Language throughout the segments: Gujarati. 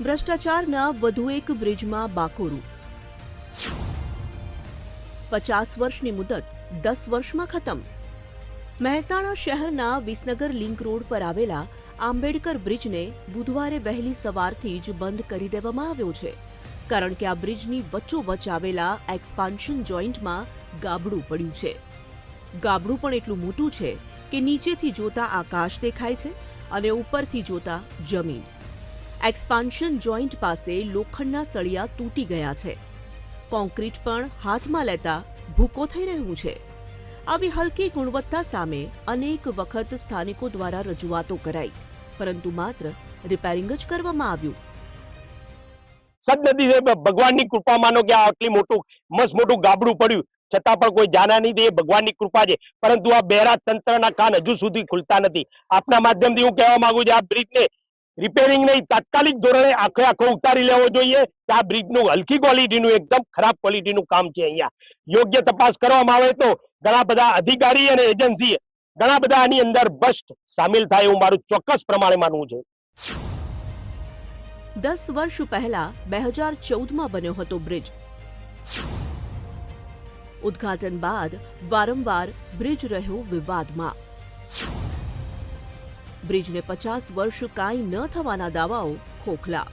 ભ્રષ્ટાચારના વધુ એક બ્રિજમાં બાકોરું. પચાસ વર્ષની મુદત, દસ વર્ષમાં ખતમ. મહેસાણા શહેરના વિસનગર લિંક રોડ પર આવેલા આંબેડકર બ્રિજને બુધવારે વહેલી સવારથી જ બંધ કરી દેવામાં આવ્યો છે, કારણ કે આ બ્રિજની વચ્ચોવચ્ચ આવેલા એક્સપાન્શન જોઈન્ટમાં ગાબડું પડ્યું છે. ગાબડું પણ એટલું મોટું છે કે નીચેથી જોતા આકાશ દેખાય છે અને ઉપરથી જોતા જમીન. એક્સપાન્શન જોઈન્ટ પાસે લોખંડના સળિયા તૂટી ગયા છે. કોન્ક્રીટ પણ હાથમાં લેતા ભૂકો થઈ રહ્યું છે. આવી હલકી ગુણવત્તા સામે અનેક વખત સ્થાનિકો દ્વારા રજૂઆતો કરાઈ, પરંતુ માત્ર રિપેરિંગ જ કરવામાં આવ્યું. સદનદી ભગવાનની કૃપા માનો કે આટલી મોટું, મસ્ત મોટું ગાબડું પડ્યું. છતાં પણ કોઈ જાના નહીં એ ભગવાનની કૃપા છે. પરંતુ આ બહેરા તંત્રના કાન હજુ સુધી ખુલતા નથી. આપના માધ્યમથી હું કહેવા માંગુ છું આ બ્રિજને રિપેરિંગ નહીં, તાત્કાલિક ધોરણે આખે આખો ઉતારી લેવો જોઈએ કે આ બ્રિજનું હલકી ક્વોલિટીનું એકદમ ખરાબ ક્વોલિટીનું કામ છે અહીંયા. યોગ્ય તપાસ કરવામાં આવે તો ઘણા બધા અધિકારી અને એજન્સી ઘણા બધા આની અંદર ભ્રષ્ટ સામેલ થાય એવું મારું ચોક્કસ પ્રમાણે માનવું છે. દસ વર્ષ પહેલા બે હજાર ચૌદમાં બન્યો હતો બ્રિજ. ઉદ્ઘાટન બાદ વારંવાર બ્રિજ રહ્યો વિવાદમાં. બ્રિજને પચાસ વર્ષ કાંઈ ન થવાના દાવાઓ ખોખલા.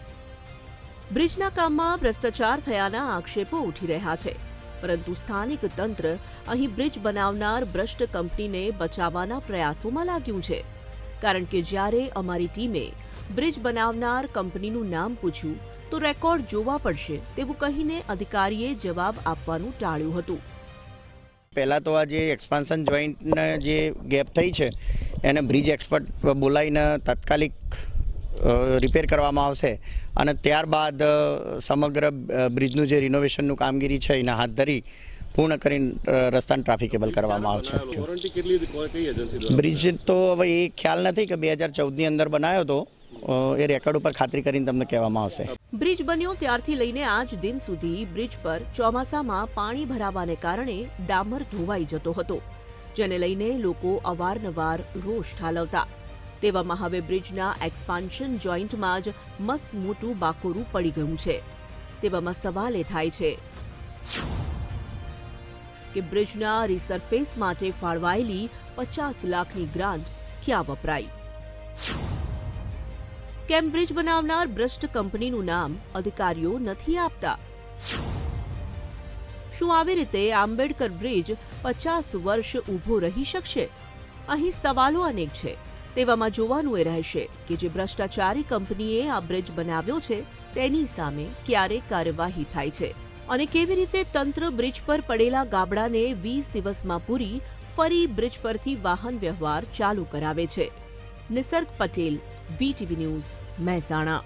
બ્રિજના કામમાં ભ્રષ્ટાચાર થયાના આક્ષેપો ઉઠી રહ્યા છે. પરંતુ સ્થાનિક તંત્ર અહીં બ્રિજ બનાવનાર ભ્રષ્ટ કંપનીને બચાવવાના પ્રયાસોમાં લાગ્યું છે. કારણ કે જ્યારે અમારી ટીમે બ્રિજ બનાવનાર કંપનીનું નામ પૂછ્યું, તો રેકોર્ડ જોવા પડશે તેવું કહીને અધિકારીએ જવાબ આપવાનું ટાળ્યું હતું. પહેલાં તો આ જે એક્સપાન્શન જોઈન્ટને જે ગેપ થઈ છે એને બ્રિજ એક્સપર્ટ બોલાવીને તાત્કાલિક રિપેર કરવામાં આવશે. અને ત્યારબાદ સમગ્ર બ્રિજનું જે રિનોવેશનનું કામગીરી છે એને હાથ ધરી પૂર્ણ કરીને રસ્તાને ટ્રાફિકેબલ કરવામાં આવશે. બ્રિજ તો હવે એ ખ્યાલ નથી કે બે હજાર ચૌદની અંદર બનાવ્યો હતો એ રેકોર્ડ ઉપર ખાતરી કરીને તમને કહેવામાં આવશે. બ્રિજ બન્યો ત્યારથી લઈને આજ દિન સુધી બ્રિજ પર ચોમાસામાં પાણી ભરાવાને કારણે ડામર ધોવાઈ જતો હતો. જેને લઈને લોકો અવારનવાર રોષ ઠાલવતા. તેવામાં હવે બ્રિજના એક્સપાન્શન જોઈન્ટમાં જ મસ મોટું બાકોરું પડી ગયું છે. તેવામાં સવાલ એ થાય છે કે બ્રિજના રિસરફેસ માટે ફાળવાયેલી પચાસ લાખની ગ્રાન્ટ ક્યાં વપરાઈ? કેમ બ્રિજ બનાવનાર ભ્રષ્ટ કંપનીનું નામ અધિકારીઓ નથી આપતા. શું આવી રીતે આંબેડકર બ્રિજ પચાસ વર્ષ ઊભો રહી શકશે? અહીં સવાલો અનેક છે. તેવામાં જોવાનું એ રહેશે કે જે ભ્રષ્ટાચારી કંપનીએ આ બ્રિજ બનાવ્યો છે, તેની સામે ક્યારે કાર્યવાહી થાય છે અને કેવી રીતે તંત્ર બ્રિજ પર પડેલા ગાબડાને વીસ દિવસમાં પૂરી ફરી બ્રિજ પરથી વાહન વ્યવહાર ચાલુ કરાવે છે. Nisarg Patel BTV news, Mehsana.